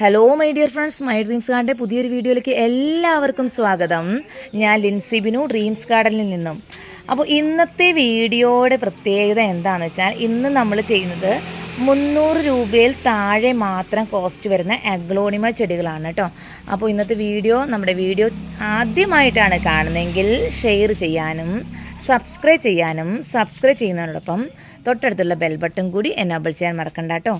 Hello my dear friends my dreams ഗാർഡന്റെ പുതിയൊരു വീഡിയോയിലേക്ക് എല്ലാവർക്കും സ്വാഗതം. ഞാൻ ലിൻസി ബിനു ഡ്രീംസ് ഗാർഡനിൽ നിന്നും. അപ്പോൾ ഇന്നത്തെ വീഡിയോയുടെ പ്രത്യേകത എന്താണെന്ന് വെച്ചാൽ ഇന്ന് നമ്മൾ ചെയ്യുന്നത് മുന്നൂറ് രൂപയിൽ താഴെ മാത്രം കോസ്റ്റ് വരുന്ന അഗ്ലോണിമ ചെടികളാണ് കേട്ടോ. അപ്പോൾ ഇന്നത്തെ വീഡിയോ നമ്മുടെ വീഡിയോ ആദ്യമായിട്ടാണ് കാണുന്നതെങ്കിൽ ഷെയർ ചെയ്യാനും സബ്സ്ക്രൈബ് ചെയ്യാനും സബ്സ്ക്രൈബ് ചെയ്യുന്നതിനോടൊപ്പം തൊട്ടടുത്തുള്ള ബെൽ ബട്ടൺ കൂടി എനേബിൾ ചെയ്യാൻ മറക്കണ്ട കേട്ടോ.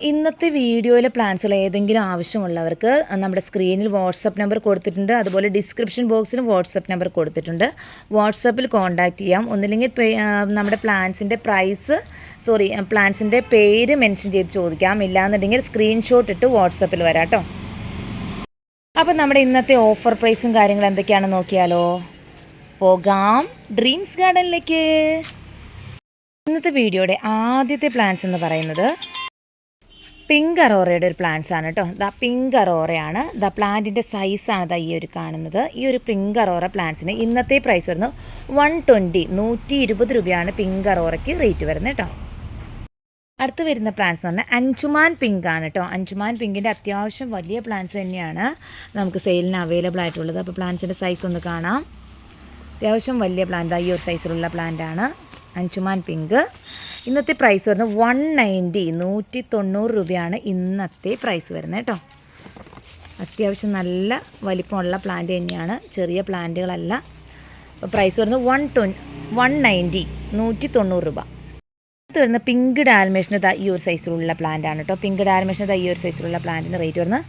ഇന്നത്തെ വീഡിയോയിലെ പ്ലാൻസുകൾ ഏതെങ്കിലും ആവശ്യമുള്ളവർക്ക് നമ്മുടെ സ്ക്രീനിൽ വാട്സപ്പ് നമ്പർ കൊടുത്തിട്ടുണ്ട്. അതുപോലെ ഡിസ്ക്രിപ്ഷൻ ബോക്സിൽ വാട്സപ്പ് നമ്പർ കൊടുത്തിട്ടുണ്ട്. വാട്സപ്പിൽ കോൺടാക്റ്റ് ചെയ്യാം. ഒന്നില്ലെങ്കിൽ നമ്മുടെ പ്ലാൻസിന്റെ പ്രൈസ് സോറി പ്ലാൻസിന്റെ പേര് മെൻഷൻ ചെയ്ത് ചോദിക്കാം. ഇല്ലാന്നുണ്ടെങ്കിൽ സ്ക്രീൻഷോട്ട് ഇട്ട് വാട്സപ്പിൽ വരാം കേട്ടോ അപ്പം നമ്മുടെ ഇന്നത്തെ ഓഫർ പ്രൈസും കാര്യങ്ങളും എന്തൊക്കെയാണെന്ന് നോക്കിയാലോ? പോകാം. ഡ്രീംസ് ഗാർഡനിലേക്ക് ഇന്നത്തെ വീഡിയോയുടെ ആദ്യത്തെ പ്ലാൻസ് എന്ന് പറയുന്നത് പിങ്ക് അറോറയുടെ ഒരു പ്ലാന്റ്സ് ആണ് കേട്ടോ ദാ പിങ്ക് അറോറയാണ് ദ പ്ലാന്റിന്റെ സൈസാണ് ദാ ഈ ഒരു കാണുന്നത്. ഈ ഒരു പിങ്ക് അറോറ പ്ലാന്റ്സിന് ഇന്നത്തെ പ്രൈസ് വരുന്നത് വൺ ട്വന്റി നൂറ്റി ഇരുപത് രൂപയാണ് പിങ്ക് അറോറയ്ക്ക് റേറ്റ് വരുന്നത് കേട്ടോ അടുത്ത് വരുന്ന പ്ലാന്റ്സ് എന്ന് പറഞ്ഞാൽ അഞ്ചുമാൻ പിങ്ക് ആണ് കേട്ടോ അഞ്ചുമാൻ പിങ്കിന്റെ അത്യാവശ്യം വലിയ പ്ലാന്റ്സ് തന്നെയാണ് നമുക്ക് സെയിലിന് അവൈലബിൾ ആയിട്ടുള്ളത്. അപ്പോൾ പ്ലാന്റ്സിന്റെ സൈസ് ഒന്ന് കാണാം. അത്യാവശ്യം വലിയ പ്ലാന്റ് ഈ ഒരു സൈസിലുള്ള പ്ലാന്റാണ് അഞ്ചുമാൻ പിങ്ക്. ഇന്നത്തെ പ്രൈസ് വരുന്നത് വൺ നയന്റി നൂറ്റി തൊണ്ണൂറ് രൂപയാണ് ഇന്നത്തെ പ്രൈസ് വരുന്നത് കേട്ടോ. അത്യാവശ്യം നല്ല വലിപ്പമുള്ള പ്ലാന്റ് തന്നെയാണ്. ചെറിയ പ്ലാന്റുകളല്ല പ്രൈസ് വരുന്നത് വൺ ട്വൻ വൺ നയന്റി നൂറ്റി തൊണ്ണൂറ് രൂപ. അടുത്ത് വരുന്ന പിങ്ക് ഡാൽമേഷന് ഈ ഒരു സൈസിലുള്ള പ്ലാന്റ് ആണ് കേട്ടോ. പിങ്ക് ഡാൽമേഷന് ഈ ഒരു സൈസിലുള്ള പ്ലാന്റിന് റേറ്റ് വരുന്നത്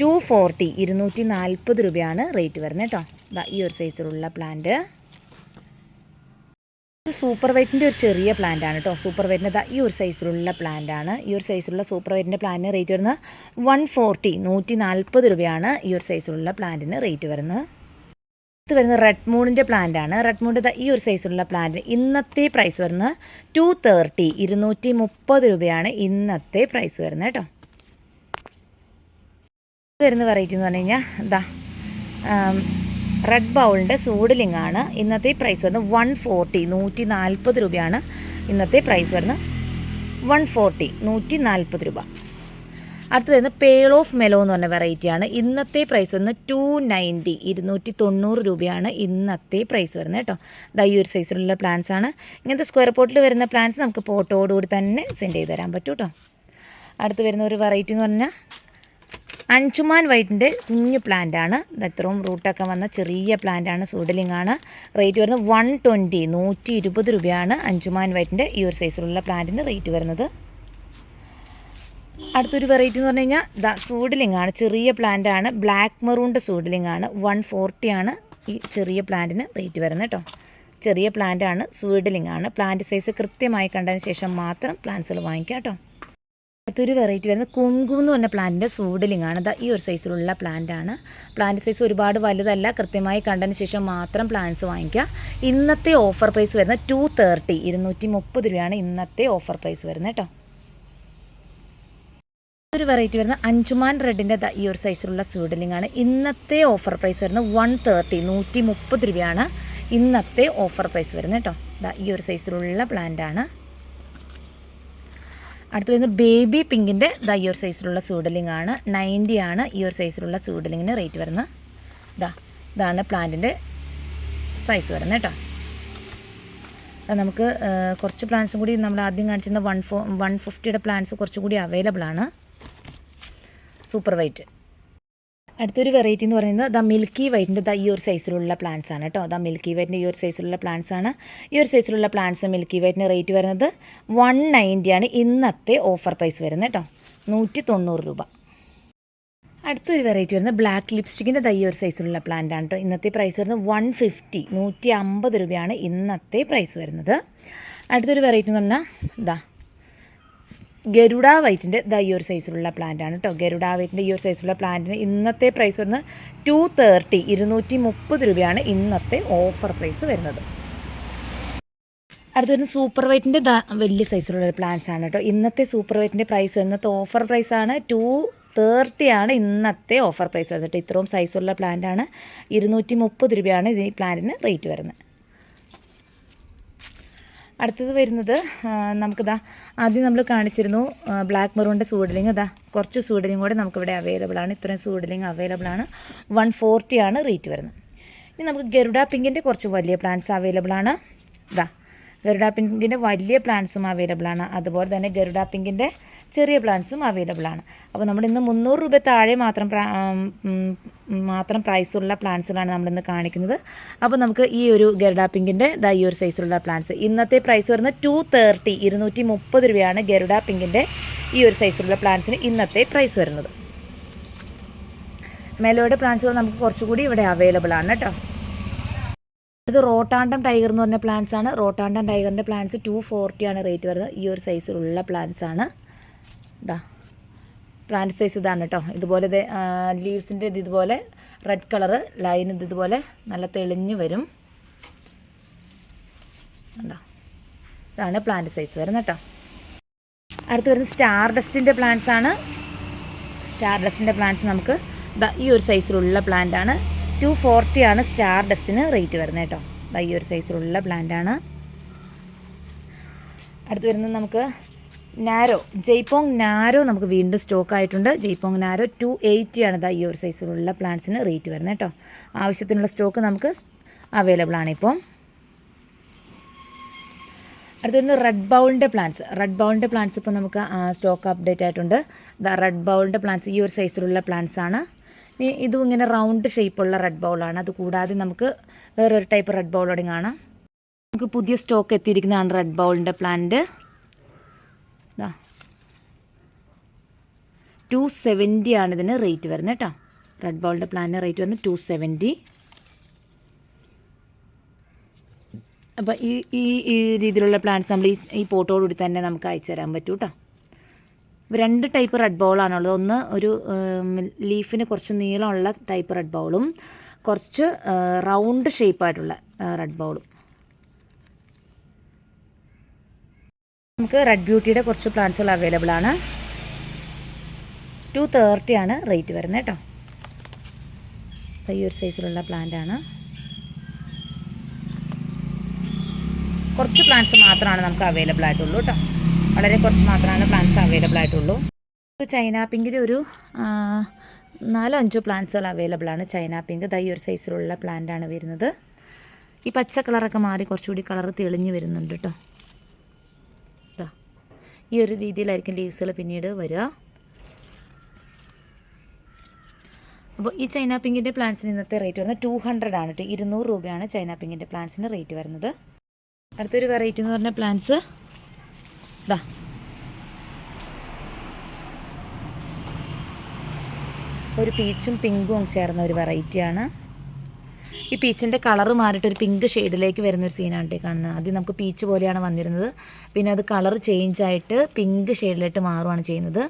ടു ഫോർട്ടി ഇരുന്നൂറ്റി നാൽപ്പത് രൂപയാണ് റേറ്റ് വരുന്നത് കേട്ടോ. ഈ ഒരു സൈസിലുള്ള പ്ലാന്റ് ഇത് സൂപ്പർ വൈറ്റിന്റെ ഒരു ചെറിയ പ്ലാന്റ് ആണ് കേട്ടോ സൂപ്പർ വൈറ്റിന്റെ ഈ ഒരു സൈസിലുള്ള പ്ലാന്റ് ആണ്. ഈ ഒരു സൈസിലുള്ള സൂപ്പർ വൈറ്റിന്റെ പ്ലാന്റിന് റേറ്റ് വരുന്നത് വൺ ഫോർട്ടി നൂറ്റി നാൽപ്പത് രൂപയാണ് ഈ ഒരു സൈസിലുള്ള പ്ലാന്റിന് റേറ്റ് വരുന്നത്. ഇത് വരുന്നത് റെഡ് മൂണിന്റെ പ്ലാന്റ് ആണ്. റെഡ് മൂണിന്റെ ഈ ഒരു സൈസിലുള്ള പ്ലാന്റ് ഇന്നത്തെ പ്രൈസ് വരുന്നത് ടു തേർട്ടി ഇരുന്നൂറ്റി മുപ്പത് രൂപയാണ് ഇന്നത്തെ പ്രൈസ് വരുന്നത് കേട്ടോ വരുന്ന വെറൈറ്റി എന്ന് പറഞ്ഞു കഴിഞ്ഞാൽ എന്താ റെഡ് ബൗളിന്റെ സൂഡിലിംഗ് ആണ്. ഇന്നത്തെ പ്രൈസ് വരുന്നത് വൺ ഫോർട്ടി നൂറ്റി നാൽപ്പത് രൂപയാണ് ഇന്നത്തെ പ്രൈസ് വരുന്നത് വൺ ഫോർട്ടി നൂറ്റി നാൽപ്പത് രൂപ. അടുത്ത് വരുന്നത് പേൾ ഓഫ് മെലോ എന്ന് പറഞ്ഞ വെറൈറ്റിയാണ് ഇന്നത്തെ പ്രൈസ് വരുന്നത് ടു നയന്റി ഇരുന്നൂറ്റി തൊണ്ണൂറ് രൂപയാണ് ഇന്നത്തെ പ്രൈസ് വരുന്നത് കേട്ടോ. ദാ ഒരു സൈസിലുള്ള പ്ലാന്റ്സ് ആണ്. ഇങ്ങനത്തെ സ്ക്വയർ പോട്ടിൽ വരുന്ന പ്ലാന്റ്സ് നമുക്ക് പോട്ടോടുകൂടി തന്നെ സെൻഡ് ചെയ്ത് തരാൻ പറ്റും കേട്ടോ. അടുത്ത് വരുന്ന ഒരു വെറൈറ്റി എന്ന് പറഞ്ഞാൽ അഞ്ചുമാൻ വൈറ്റിന്റെ കുഞ്ഞു പ്ലാന്റ് ആണ് ഇത് ഇത്രയും റൂട്ടൊക്കെ വന്ന ചെറിയ പ്ലാന്റ് ആണ് സൂഡലിംഗ് ആണ് റേറ്റ് വരുന്നത് വൺ ട്വന്റി നൂറ്റി ഇരുപത് രൂപയാണ് അഞ്ചുമാൻ വൈറ്റിന്റെ ഈ ഒരു സൈസിലുള്ള പ്ലാന്റിന് റേറ്റ് വരുന്നത്. അടുത്തൊരു വെറൈറ്റി എന്ന് പറഞ്ഞു കഴിഞ്ഞാൽ ദ സൂഡലിംഗ് ആണ് ചെറിയ പ്ലാന്റ് ആണ് ബ്ലാക്ക് മെറൂണിന്റെ സൂഡലിംഗ് ആണ് വൺ ഫോർട്ടിയാണ് ഈ ചെറിയ പ്ലാന്റിന് റേറ്റ് വരുന്നത് കേട്ടോ. ചെറിയ പ്ലാന്റ് ആണ് സൂഡലിംഗ് ആണ് പ്ലാന്റ് സൈസ് കൃത്യമായി കണ്ടതിന് ശേഷം മാത്രം പ്ലാന്റ്സുകൾ വാങ്ങിക്കാം കേട്ടോ. അടുത്തൊരു വെറൈറ്റി വരുന്നത്. കുങ്കും എന്ന് പറഞ്ഞ പ്ലാന്റിന്റെ സൂഡലിംഗ് ആണ്. ദാ ഈ ഒരു സൈസിലുള്ള പ്ലാന്റ് ആണ്. പ്ലാന്റ് സൈസ് ഒരുപാട് വലുതല്ല. കൃത്യമായി കണ്ടതിന് ശേഷം മാത്രം പ്ലാന്റ്സ് വാങ്ങിക്കുക. ഇന്നത്തെ ഓഫർ പ്രൈസ് വരുന്നത് ടു തേർട്ടി ഇരുന്നൂറ്റി മുപ്പത് രൂപയാണ് ഇന്നത്തെ ഓഫർ പ്രൈസ് വരുന്നത് കേട്ടോ ഒരു വെറൈറ്റി വരുന്ന അഞ്ചുമാൻ റെഡിന്റെ ഈ ഒരു സൈസിലുള്ള സൂഡലിംഗ് ആണ്. ഇന്നത്തെ ഓഫർ പ്രൈസ് വരുന്നത് വൺ തേർട്ടി നൂറ്റി മുപ്പത് രൂപയാണ് ഇന്നത്തെ ഓഫർ പ്രൈസ് വരുന്നത് കേട്ടോ ഈ ഒരു സൈസിലുള്ള പ്ലാന്റ് ആണ്. അടുത്ത് വരുന്നത് ബേബി പിങ്കിന്റെ ദാ ഈ ഒരു സൈസിലുള്ള സൂഡലിംഗ് ആണ്. നയന്റി ആണ് ഈ ഒരു സൈസിലുള്ള സൂഡലിങ്ങിന് റേറ്റ് വരുന്നത്. ഇതാ ഇതാണ് പ്ലാന്റിന്റെ സൈസ് വരുന്നത് കേട്ടോ. നമുക്ക് കുറച്ച് പ്ലാന്റ്സും കൂടി നമ്മൾ ആദ്യം കാണിച്ചിരുന്ന വൺ ഫോ വൺ ഫിഫ്റ്റിയുടെ പ്ലാന്റ്സ് കുറച്ചും കൂടി അവൈലബിൾ ആണ്. സൂപ്പർ വൈറ്റ് അടുത്തൊരു വെറൈറ്റി എന്ന് പറയുന്നത് ദ മിൽക്കി വൈറ്റിന്റെ ദ ഈ ഒരു സൈസിലുള്ള പ്ലാന്റ്സ് ആണ് കേട്ടോ. ദ മിൽക്കി വൈറ്റിന്റെ ഈ ഒരു സൈസിലുള്ള പ്ലാന്റ്സ് ആണ്. ഈ ഒരു സൈസിലുള്ള പ്ലാന്റ്സ് മിൽക്കി വൈറ്റിന് റേറ്റ് വരുന്നത് വൺ നയന്റിയാണ് ഇന്നത്തെ ഓഫർ പ്രൈസ് വരുന്നത് കേട്ടോ. നൂറ്റി തൊണ്ണൂറ് രൂപ. അടുത്തൊരു വെറൈറ്റി വരുന്നത് ബ്ലാക്ക് ലിപ്സ്റ്റിക്കിന്റെ ദൈ ഒരു സൈസിലുള്ള പ്ലാന്റ് ആണ് കേട്ടോ. ഇന്നത്തെ പ്രൈസ് വരുന്നത് വൺ ഫിഫ്റ്റി നൂറ്റി അമ്പത് രൂപയാണ് ഇന്നത്തെ പ്രൈസ് വരുന്നത്. അടുത്തൊരു വെറൈറ്റി എന്ന് പറഞ്ഞാൽ ഇതാ ഗരുഡ വൈറ്റിന്റെ ദ ഈ ഒരു സൈസിലുള്ള പ്ലാന്റ് ആണ് കേട്ടോ ഗരുഡ വൈറ്റിന്റെ ഈ ഒരു സൈസിലുള്ള പ്ലാന്റിന് ഇന്നത്തെ പ്രൈസ് വരുന്നത് ടു തേർട്ടി ഇരുന്നൂറ്റി മുപ്പത് രൂപയാണ് ഇന്നത്തെ ഓഫർ പ്രൈസ് വരുന്നത്. അടുത്ത വരുന്നത് സൂപ്പർ വൈറ്റിന്റെ വലിയ സൈസിലുള്ള ഒരു പ്ലാന്റ്സ് ആണ് കേട്ടോ ഇന്നത്തെ സൂപ്പർ വൈറ്റിന്റെ പ്രൈസ് ഇന്നത്തെ ഓഫർ പ്രൈസ് ആണ് ടു തേർട്ടി ആണ് ഇന്നത്തെ ഓഫർ പ്രൈസ് വരുന്നത് ഇത്രയും സൈസുള്ള പ്ലാന്റ് ആണ്. ഇരുന്നൂറ്റി മുപ്പത് രൂപയാണ് ഇത് ഈ പ്ലാന്റിന് റേറ്റ് വരുന്നത്. അടുത്തത് വരുന്നത് നമുക്കിതാ ആദ്യം നമ്മൾ കാണിച്ചിരുന്നു ബ്ലാക്ക് മെറൂണിന്റെ സൂഡലിങ് ഇതാ കുറച്ച് സൂഡലിങ് കൂടെ നമുക്കിവിടെ അവൈലബിൾ ആണ്. ഇത്രയും സൂഡലിങ് അവൈലബിൾ ആണ്. വൺ ഫോർട്ടി ആണ് റേറ്റ് വരുന്നത്. ഇനി നമുക്ക് ഗരുഡ പിങ്കിന്റെ കുറച്ച് വലിയ പ്ലാന്റ്സ് അവൈലബിൾ ആണ്. ഇതാ ഗരുഡ പിങ്കിന്റെ വലിയ പ്ലാന്റ്സും അവൈലബിൾ ആണ്. അതുപോലെ തന്നെ ഗരുഡ പിങ്കിന്റെ ചെറിയ പ്ലാന്റ്സും അവൈലബിൾ ആണ്. അപ്പോൾ നമ്മൾ ഇന്ന് മുന്നൂറ് രൂപ താഴെ മാത്രം മാത്രം പ്രൈസുള്ള പ്ലാന്റ്സുകളാണ് നമ്മളിന്ന് കാണിക്കുന്നത്. അപ്പോൾ നമുക്ക് ഈ ഒരു ഗരുഡ പിങ്കിന്റെ ദാ ഈ ഒരു സൈസിലുള്ള പ്ലാന്റ്സ് ഇന്നത്തെ പ്രൈസ് വരുന്നത് ടു തേർട്ടി ഇരുന്നൂറ്റി മുപ്പത് രൂപയാണ് ഗരുഡ പിങ്കിന്റെ ഈ ഒരു സൈസിലുള്ള പ്ലാന്റ്സിന് ഇന്നത്തെ പ്രൈസ് വരുന്നത്. മെലോയുടെ പ്ലാന്റ്സുകൾ നമുക്ക് കുറച്ചുകൂടി ഇവിടെ അവൈലബിൾ ആണ് കേട്ടോ. ഇത് റോട്ടാണ്ടം ടൈഗർ എന്ന് പറഞ്ഞ പ്ലാന്റ്സ് ആണ്. റോട്ടാണ്ടം ടൈഗറിന്റെ പ്ലാന്റ്സ് ടു ഫോർട്ടി ആണ് റേറ്റ് വരുന്നത്. ഈ ഒരു സൈസിലുള്ള പ്ലാന്റ്സ് ആണ്. ഇതാ പ്ലാന്റ് സൈസ് ഇതാണ് കേട്ടോ ഇതുപോലെ ഇത് ലീവ്സിന്റെ ഇത് ഇതുപോലെ റെഡ് കളറ് ലൈൻ ഇത് ഇതുപോലെ നല്ല തെളിഞ്ഞു വരും. കണ്ടോ? ഇതാണ് പ്ലാന്റ് സൈസ് വരുന്നത് കേട്ടോ അടുത്ത് വരുന്നത് സ്റ്റാർ ഡസ്റ്റിന്റെ പ്ലാന്റ്സ് ആണ്. സ്റ്റാർ ഡസ്റ്റിന്റെ പ്ലാന്റ്സ് നമുക്ക് ഈ ഒരു സൈസിലുള്ള പ്ലാന്റ് ആണ്. ടു ഫോർട്ടി ആണ് സ്റ്റാർ ഡസ്റ്റിന് റേറ്റ് വരുന്നത് കേട്ടോ. ഈ ഒരു സൈസിലുള്ള പ്ലാന്റ് ആണ്. അടുത്ത് വരുന്നത് നമുക്ക് നാരോ ജയ്പോങ് നാരോ നമുക്ക് വീണ്ടും സ്റ്റോക്ക് ആയിട്ടുണ്ട്. ജയ്പോങ് നാരോ ടു എയ്റ്റി ആണ് ഈ ഒരു സൈസിലുള്ള പ്ലാന്റ്സിന് റേറ്റ് വരുന്നത് കേട്ടോ. ആവശ്യത്തിനുള്ള സ്റ്റോക്ക് നമുക്ക് അവൈലബിൾ ആണ് ഇപ്പം. അടുത്ത വരുന്നത് റെഡ് ബൗളിന്റെ പ്ലാന്റ്സ് റെഡ് ബൗളിന്റെ പ്ലാന്റ്സ് ഇപ്പോൾ നമുക്ക് സ്റ്റോക്ക് അപ്ഡേറ്റ് ആയിട്ടുണ്ട്. റെഡ് ബൗളിന്റെ പ്ലാന്റ്സ് ഈ ഒരു സൈസിലുള്ള പ്ലാന്റ്സ് ആണ്. ഇതും ഇങ്ങനെ റൗണ്ട് ഷേപ്പുള്ള റെഡ് ബൗളാണ് അത് കൂടാതെ നമുക്ക് വേറൊരു ടൈപ്പ് റെഡ് ബൗളോടെ കാണാം. നമുക്ക് പുതിയ സ്റ്റോക്ക് എത്തിയിരിക്കുന്നതാണ് റെഡ് ബൗളിന്റെ പ്ലാന്റ് ഇതാ ടു സെവന്റി ആണ് ഇതിന് റേറ്റ് വരുന്നത് കേട്ടോ. റെഡ് ബൗളിന്റെ പ്ലാന്റിന് റേറ്റ് വരുന്നത് ടു സെവന്റി അപ്പോൾ ഈ ഈ രീതിയിലുള്ള പ്ലാന്റ്സ് നമ്മൾ ഈ ഈ പോട്ടോടുകൂടി തന്നെ നമുക്ക് അയച്ചു തരാൻ പറ്റൂ കേട്ടോ. രണ്ട് ടൈപ്പ് റെഡ് ബോളാണുള്ളത് ഒന്ന് ഒരു ലീഫിന് കുറച്ച് നീളമുള്ള ടൈപ്പ് റെഡ് ബോളും കുറച്ച് റൗണ്ട് ഷേപ്പായിട്ടുള്ള റെഡ് ബോളും നമുക്ക് റെഡ് ബ്യൂട്ടിയുടെ കുറച്ച് പ്ലാന്റ്സുകൾ അവൈലബിൾ ആണ്. ടു തേർട്ടി ആണ് റേറ്റ് വരുന്നത് കേട്ടോ. ഒരു സൈസിലുള്ള പ്ലാന്റ് ആണ്. കുറച്ച് പ്ലാന്റ്സ് മാത്രമാണ് നമുക്ക് അവൈലബിൾ ആയിട്ടുള്ളൂ കേട്ടോ. വളരെ കുറച്ച് മാത്രമാണ് പ്ലാന്റ്സ് അവൈലബിൾ ആയിട്ടുള്ളൂ. ചൈന പിങ്കിന്റെ ഒരു നാലോ അഞ്ചോ പ്ലാന്റ്സുകൾ അവൈലബിൾ ആണ് ചൈന പിങ്ക്. ദൈ ഒരു സൈസിലുള്ള പ്ലാന്റ് ആണ് വരുന്നത്. ഈ പച്ച കളറൊക്കെ മാറി കുറച്ചുകൂടി കളർ തെളിഞ്ഞു വരുന്നുണ്ട് കേട്ടോ ഈ ഒരു രീതിയിലായിരിക്കും ലീവ്സുകൾ പിന്നീട് വരിക അപ്പോൾ ഈ ചൈന പിങ്കിന്റെ പ്ലാന്റ്സിന് ഇന്നത്തെ റേറ്റ് വരുന്നത് ടു ഹൺഡ്രഡ് ആണ് കേട്ടോ ഇരുന്നൂറ് രൂപയാണ് ചൈന പിങ്കിന്റെ പ്ലാന്റ്സിന് റേറ്റ് വരുന്നത്. അടുത്തൊരു വെറൈറ്റി എന്ന് പറഞ്ഞ പ്ലാന്റ്സ് ഇതാ ഒരു പീച്ചും പിങ്കും ചേർന്ന ഒരു വെറൈറ്റിയാണ് ഈ പീച്ചിന്റെ കളർ മാറിയിട്ട് ഒരു പിങ്ക് ഷെയ്ഡിലേക്ക് വരുന്ന ഒരു സീനാണ് കേട്ടോ കാണുന്നത്. ആദ്യം നമുക്ക് പീച്ച് പോലെയാണ് വന്നിരുന്നത്. പിന്നെ അത് കളർ ചേഞ്ച് ആയിട്ട് പിങ്ക് ഷെയ്ഡിലേക്ക് മാറുകയാണ് ചെയ്യുന്നത്.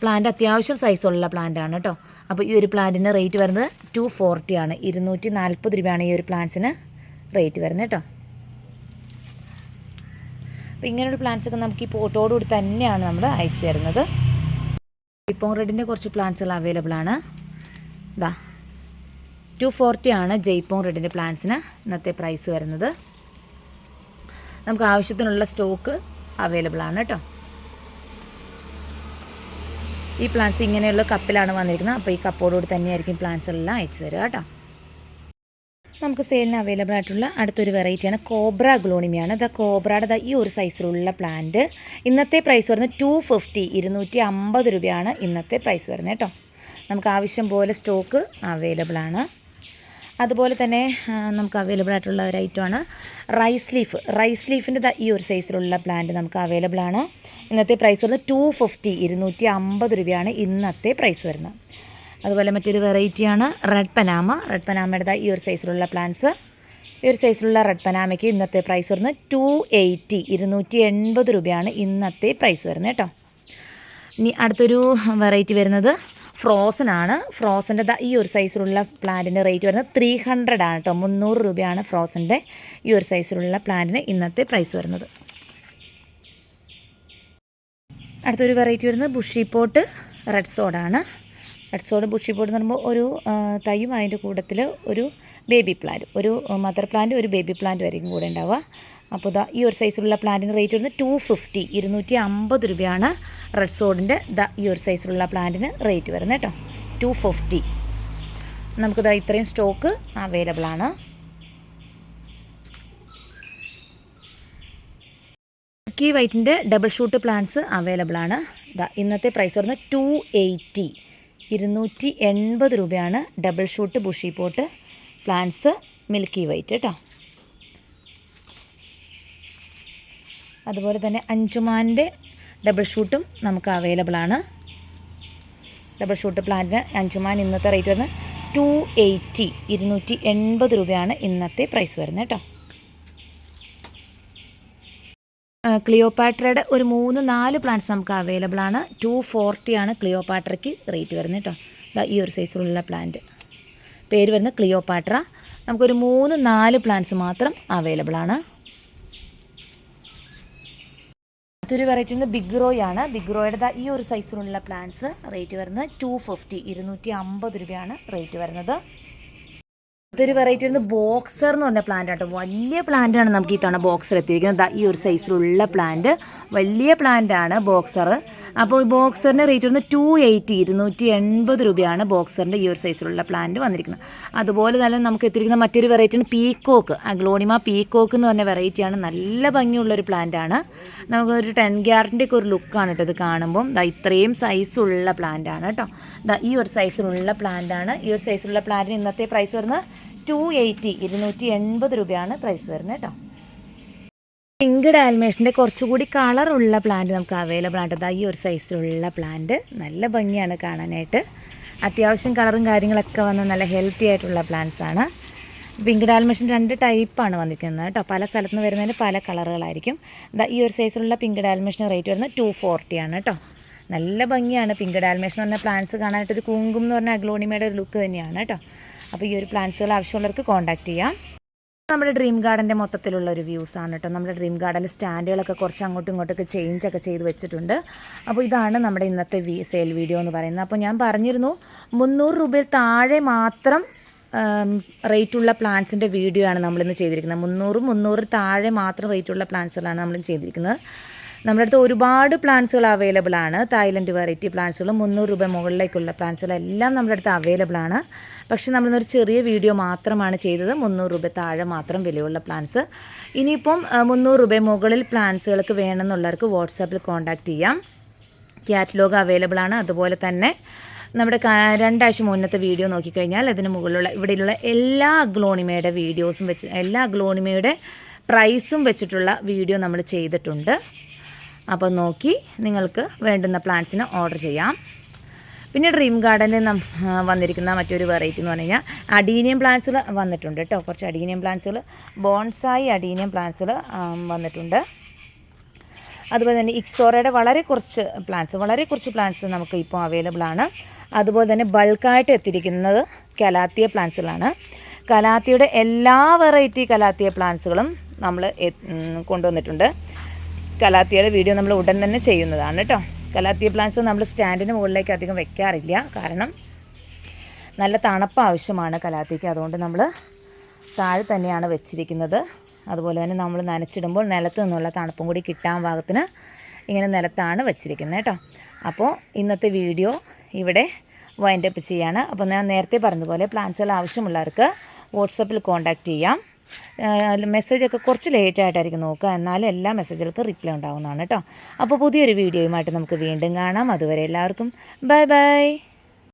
പ്ലാന്റ് അത്യാവശ്യം സൈസുള്ള പ്ലാന്റ് ആണ് കേട്ടോ അപ്പോൾ ഈ ഒരു പ്ലാന്റിന് റേറ്റ് വരുന്നത് ടു ഫോർട്ടിയാണ് ഇരുന്നൂറ്റി നാൽപ്പത് രൂപയാണ് ഈ ഒരു പ്ലാന്റ്സിന് റേറ്റ് വരുന്നത് കേട്ടോ അപ്പോൾ ഇങ്ങനെയുള്ള പ്ലാന്റ്സ് ഒക്കെ നമുക്ക് ഈ പോട്ടോടുകൂടി തന്നെയാണ് നമ്മൾ അയച്ചു തരുന്നത്. ഇപ്പോൾ റെഡിന്റെ കുറച്ച് പ്ലാന്റ്സുകൾ അവൈലബിൾ ആണ്. ഇതാ ടു ഫോർട്ടി ആണ് ജയ്പോങ് റെഡിന്റെ പ്ലാന്റ്സിന് ഇന്നത്തെ പ്രൈസ് വരുന്നത്. നമുക്ക് ആവശ്യത്തിനുള്ള സ്റ്റോക്ക് അവൈലബിൾ ആണ് കേട്ടോ. ഈ പ്ലാന്റ്സ് ഇങ്ങനെയുള്ള കപ്പിലാണ് വന്നിരിക്കുന്നത്. അപ്പോൾ ഈ കപ്പോടുകൂടി തന്നെയായിരിക്കും പ്ലാന്റ്സ് എല്ലാം അയച്ചു തരിക കേട്ടോ. നമുക്ക് സെയിലിന് അവൈലബിൾ ആയിട്ടുള്ള അടുത്തൊരു വെറൈറ്റിയാണ് കോബ്ര ഗ്ലോണിമിയാണ് ദ കോബ്രയുടെ ദ ഈ ഒരു സൈസിലുള്ള പ്ലാന്റ് ഇന്നത്തെ പ്രൈസ് വരുന്നത് ടു ഫിഫ്റ്റി ഇരുന്നൂറ്റി അമ്പത് രൂപയാണ് ഇന്നത്തെ പ്രൈസ് വരുന്നത് കേട്ടോ. നമുക്ക് ആവശ്യം പോലെ സ്റ്റോക്ക് അവൈലബിൾ ആണ്. അതുപോലെ തന്നെ നമുക്ക് അവൈലബിൾ ആയിട്ടുള്ള ഒരു ഐറ്റമാണ് റൈസ് ലീഫ് റൈസ് ലീഫിന്റെ ഈ ഒരു സൈസിലുള്ള പ്ലാന്റ് നമുക്ക് അവൈലബിൾ ആണ്. ഇന്നത്തെ പ്രൈസ് വരുന്നത് ടു ഫിഫ്റ്റി ഇരുന്നൂറ്റി അമ്പത് രൂപയാണ് ഇന്നത്തെ പ്രൈസ് വരുന്നത്. അതുപോലെ മറ്റൊരു വെറൈറ്റിയാണ് റെഡ് പനാമ റെഡ് പനാമയുടെ ഈ ഒരു സൈസിലുള്ള പ്ലാന്റ്സ് ഈ ഒരു സൈസിലുള്ള റെഡ് പനാമയ്ക്ക് ഇന്നത്തെ പ്രൈസ് വരുന്നത് ടു എയ്റ്റി ഇരുന്നൂറ്റി എൺപത് രൂപയാണ് ഇന്നത്തെ പ്രൈസ് വരുന്നത് കേട്ടോ. ഇനി അടുത്തൊരു വെറൈറ്റി വരുന്നത് ഫ്രോസൺ ആണ്. ഫ്രോസന്റെ ഈ ഒരു സൈസിലുള്ള പ്ലാന്റിന്റെ റേറ്റ് വരുന്നത് ത്രീ ഹൺഡ്രഡ് ആണ് കേട്ടോ. മുന്നൂറ് രൂപയാണ് ഫ്രോസന്റെ ഈ ഒരു സൈസിലുള്ള പ്ലാന്റിന് ഇന്നത്തെ പ്രൈസ് വരുന്നത്. അടുത്തൊരു വെറൈറ്റി വരുന്നത് ബുഷി പോട്ട് റെഡ് സോഡാണ് റെഡ്സോഡ് ബുഷി ബോർഡ് എന്ന് പറയുമ്പോൾ ഒരു തൈയും അതിന്റെ കൂട്ടത്തിൽ ഒരു ബേബി പ്ലാന്റ് ഒരു മദർ പ്ലാന്റ് ഒരു ബേബി പ്ലാന്റ് വരെയും കൂടെ ഉണ്ടാവുക. അപ്പോൾ ഇതാ ഈ ഒരു സൈസിലുള്ള പ്ലാന്റിന് റേറ്റ് വരുന്നത് ടു ഫിഫ്റ്റി ഇരുന്നൂറ്റി അമ്പത് രൂപയാണ് റെഡ് സോഡിന്റെ ദ ഈ ഒരു സൈസിലുള്ള പ്ലാന്റിന് റേറ്റ് വരുന്നത് കേട്ടോ ടു ഫിഫ്റ്റി നമുക്കിതാ ഇത്രയും സ്റ്റോക്ക് അവൈലബിൾ ആണ്. മിൽക്കി വൈറ്റിന്റെ ഡബിൾ ഷൂട്ട് പ്ലാന്റ്സ് അവൈലബിൾ ആണ്. ഇന്നത്തെ പ്രൈസ് വരുന്നത് ടു എയ്റ്റി ഇരുന്നൂറ്റി എൺപത് രൂപയാണ് double shoot bushy pot plants milky white കേട്ടോ അതുപോലെ തന്നെ അഞ്ചുമാന്റെ ഡബിൾ ഷൂട്ടും നമുക്ക് അവൈലബിൾ ആണ്. ഡബിൾ ഷൂട്ട് പ്ലാന്റിന് അഞ്ചുമാൻ ഇന്നത്തെ റേറ്റ് വരുന്നത് ടു എയ്റ്റി ഇരുന്നൂറ്റി എൺപത് രൂപയാണ് ഇന്നത്തെ പ്രൈസ് വരുന്നത് കേട്ടോ ക്ലിയോപാട്രയുടെ ഒരു മൂന്ന് നാല് പ്ലാന്റ്സ് നമുക്ക് അവൈലബിൾ ആണ്. ടു ഫോർട്ടി ആണ് ക്ലിയോപാട്രയ്ക്ക് റേറ്റ് വരുന്നത് കേട്ടോ. ദാ ഈ ഒരു സൈസിലുള്ള പ്ലാന്റ് പേര് വരുന്നത് ക്ലിയോപാട്ര. നമുക്കൊരു മൂന്ന് നാല് പ്ലാന്റ്സ് മാത്രം അവൈലബിൾ ആണ്. മറ്റൊരു വെറൈറ്റി ഉണ്ട് ബിഗ് ആണ്. ബിഗ് റോയുടെ ഈ ഒരു സൈസിലുള്ള പ്ലാന്റ്സ് റേറ്റ് വരുന്നത് ടു ഫിഫ്റ്റി ഇരുന്നൂറ്റി അമ്പത് രൂപയാണ് റേറ്റ് വരുന്നത്. ഇതൊരു വെറൈറ്റി വരുന്നത് ബോക്സർ എന്ന് പറഞ്ഞ പ്ലാന്റ് ആട്ടോ. വലിയ പ്ലാന്റ് ആണ് നമുക്ക് ഈ തവണ ബോക്സർ എത്തിയിരിക്കുന്നത്. ഈ ഒരു സൈസിലുള്ള പ്ലാന്റ് വലിയ പ്ലാന്റ് ആണ് ബോക്സർ അപ്പോൾ ഈ ബോക്സറിന്റെ റേറ്റ് വരുന്നത് ടു എയ്റ്റി ഇരുന്നൂറ്റി എൺപത് രൂപയാണ് ബോക്സറിന്റെ ഈ ഒരു സൈസിലുള്ള പ്ലാന്റ് വന്നിരിക്കുന്നത്. അതുപോലെ തന്നെ നമുക്ക് എത്തിയിരിക്കുന്ന മറ്റൊരു വെറൈറ്റിയാണ് പീക്കോക്ക് അഗ്ലോണിമ പീക്കോക്ക് എന്ന് പറഞ്ഞ വെറൈറ്റിയാണ് നല്ല ഭംഗിയുള്ള ഒരു പ്ലാന്റ് ആണ്. നമുക്കൊരു ടെൻ ഗ്യാരന്റെ ഒക്കെ ഒരു ലുക്കാണ് കേട്ടോ ഇത് കാണുമ്പോൾ ദാ ഇത്രയും സൈസുള്ള പ്ലാന്റ് ആണ് കേട്ടോ ദാ ഈ ഒരു സൈസിലുള്ള പ്ലാന്റ് ആണ്. ഈ ഒരു സൈസിലുള്ള പ്ലാന്റിന് ഇന്നത്തെ പ്രൈസ് വരുന്നത് ടു എയ്റ്റി ഇരുന്നൂറ്റി എൺപത് രൂപയാണ് പ്രൈസ് വരുന്നത് കേട്ടോ. പിങ്ക് ഡാൽമേഷന്റെ കുറച്ചുകൂടി കളറുള്ള പ്ലാന്റ് നമുക്ക് അവൈലബിൾ ആണ് ഈ ഒരു സൈസിലുള്ള പ്ലാന്റ് നല്ല ഭംഗിയാണ് കാണാനായിട്ട്. അത്യാവശ്യം കളറും കാര്യങ്ങളൊക്കെ വന്ന നല്ല ഹെൽത്തി ആയിട്ടുള്ള പ്ലാന്റ്സ് ആണ്. പിങ്ക് ഡാൽമേഷൻ രണ്ട് ടൈപ്പാണ് വന്നിരിക്കുന്നത് കേട്ടോ. പല സ്ഥലത്ത് നിന്ന് വരുന്നതിന് പല കളറുകളായിരിക്കും ഈ ഒരു സൈസിലുള്ള പിങ്ക് ഡാൽമേഷൻ റേറ്റ് വരുന്നത് ടു ഫോർട്ടിയാണ് കേട്ടോ. നല്ല ഭംഗിയാണ് പിങ്ക് ഡാൽമേഷൻ എന്ന് പറഞ്ഞാൽ പ്ലാന്റ്സ് കാണാനായിട്ട് ഒരു കുങ്കും എന്ന് പറഞ്ഞാൽ അഗ്ലോണിമയുടെ ഒരു ലുക്ക് തന്നെയാണ് കേട്ടോ. അപ്പോൾ ഈ ഒരു പ്ലാന്റ്സുകൾ ആവശ്യമുള്ളവർക്ക് കോൺടാക്റ്റ് ചെയ്യാം. നമ്മുടെ ഡ്രീം ഗാർഡന്റെ മൊത്തത്തിലുള്ള ഒരു വ്യൂസ് ആണ് കേട്ടോ നമ്മുടെ ഡ്രീം ഗാർഡനിൽ സ്റ്റാൻഡുകളൊക്കെ കുറച്ച് അങ്ങോട്ടും ഇങ്ങോട്ടൊക്കെ ചേഞ്ച് ഒക്കെ ചെയ്ത് വെച്ചിട്ടുണ്ട്. അപ്പോൾ ഇതാണ് നമ്മുടെ ഇന്നത്തെ സെയിൽ വീഡിയോ എന്ന് പറയുന്നത്. അപ്പോൾ ഞാൻ പറഞ്ഞിരുന്നു മുന്നൂറ് രൂപയിൽ താഴെ മാത്രം റേറ്റുള്ള പ്ലാന്റ്സിന്റെ വീഡിയോ ആണ് നമ്മളിന്ന് ചെയ്തിരിക്കുന്നത്. മുന്നൂറും മുന്നൂറ് താഴെ മാത്രം റേറ്റുള്ള പ്ലാന്റ്സുകളാണ് നമ്മൾ ചെയ്തിരിക്കുന്നത്. നമ്മുടെ അടുത്ത് ഒരുപാട് പ്ലാന്റ്സുകൾ അവൈലബിൾ ആണ്. തായ്ലൻഡ് വെറൈറ്റി പ്ലാന്റ്സുകൾ മുന്നൂറ് രൂപ മുകളിലേക്കുള്ള പ്ലാന്റ്സുകളെല്ലാം നമ്മുടെ അടുത്ത് അവൈലബിൾ ആണ്. പക്ഷേ നമ്മളിന്നൊരു ചെറിയ വീഡിയോ മാത്രമാണ് ചെയ്തത്. മുന്നൂറ് രൂപ താഴെ മാത്രം വിലയുള്ള പ്ലാന്റ്സ് ഇനിയിപ്പം മുന്നൂറ് രൂപ മുകളിൽ പ്ലാന്റ്സുകൾക്ക് വേണമെന്നുള്ളവർക്ക് വാട്സാപ്പിൽ കോൺടാക്റ്റ് ചെയ്യാം. കാറ്റലോഗ് അവൈലബിൾ ആണ്. അതുപോലെ തന്നെ നമ്മുടെ രണ്ടാഴ്ച മുന്നത്തെ വീഡിയോ നോക്കിക്കഴിഞ്ഞാൽ അതിന് മുകളിലുള്ള ഇവിടെയുള്ള എല്ലാ അഗ്ലോണിമയുടെ വീഡിയോസും വെച്ച് എല്ലാ അഗ്ലോണിമയുടെ പ്രൈസും വെച്ചിട്ടുള്ള വീഡിയോ നമ്മൾ ചെയ്തിട്ടുണ്ട്. അപ്പോൾ നോക്കി നിങ്ങൾക്ക് വേണ്ടുന്ന പ്ലാന്റ്സിന് ഓർഡർ ചെയ്യാം. പിന്നെ ഡ്രീം ഗാർഡനിൽ വന്നിരിക്കുന്ന മറ്റൊരു വെറൈറ്റി എന്ന് പറഞ്ഞു കഴിഞ്ഞാൽ അഡീനിയം പ്ലാന്റ്സുകൾ വന്നിട്ടുണ്ട് കേട്ടോ. കുറച്ച് അഡീനിയം പ്ലാന്റ്സുകൾ ബോൺസായി അഡീനിയം പ്ലാന്റ്സുകൾ വന്നിട്ടുണ്ട്. അതുപോലെ തന്നെ ഇക്സോറയുടെ വളരെ കുറച്ച് പ്ലാന്റ്സ് വളരെ കുറച്ച് പ്ലാന്റ്സ് നമുക്ക് ഇപ്പോൾ അവൈലബിൾ ആണ്. അതുപോലെ തന്നെ ബൾക്കായിട്ട് എത്തിയിരിക്കുന്നത് കലാത്തിയ പ്ലാന്റ്സുകളാണ്. കലാത്തിയുടെ എല്ലാ വെറൈറ്റി കലാത്തിയ പ്ലാന്റ്സുകളും നമ്മൾ കൊണ്ടുവന്നിട്ടുണ്ട്. കലാത്തിയുടെ വീഡിയോ നമ്മൾ ഉടൻ തന്നെ ചെയ്യുന്നതാണ് കേട്ടോ. കലാത്തിയ പ്ലാന്റ്സ് നമ്മൾ സ്റ്റാൻഡിന് മുകളിലേക്ക് അധികം വെക്കാറില്ല. കാരണം നല്ല തണുപ്പ് ആവശ്യമാണ് കലാത്തിക്ക്. അതുകൊണ്ട് നമ്മൾ താഴെ തന്നെയാണ് വെച്ചിരിക്കുന്നത്. അതുപോലെ തന്നെ നമ്മൾ നനച്ചിടുമ്പോൾ നിലത്ത് നിന്നുള്ള തണുപ്പും കൂടി കിട്ടാൻ ഭാഗത്തിന് ഇങ്ങനെ നിലത്താണ് വെച്ചിരിക്കുന്നത് കേട്ടോ. അപ്പോൾ ഇന്നത്തെ വീഡിയോ ഇവിടെ വൈൻഡപ്പ് ചെയ്യാണ്. അപ്പോൾ ഞാൻ നേരത്തെ പറഞ്ഞതുപോലെ പ്ലാന്റ്സുകൾ ആവശ്യമുള്ളവർക്ക് വാട്സപ്പിൽ കോൺടാക്റ്റ് ചെയ്യാം. മെസ്സേജൊക്കെ കുറച്ച് ലേറ്റായിട്ടായിരിക്കും നോക്കുക. എന്നാലും എല്ലാ മെസ്സേജുകൾക്കും റിപ്ലൈ ഉണ്ടാവുന്നതാണ് കേട്ടോ. അപ്പോൾ പുതിയൊരു വീഡിയോയുമായിട്ട് നമുക്ക് വീണ്ടും കാണാം. അതുവരെ എല്ലാവർക്കും ബൈ ബൈ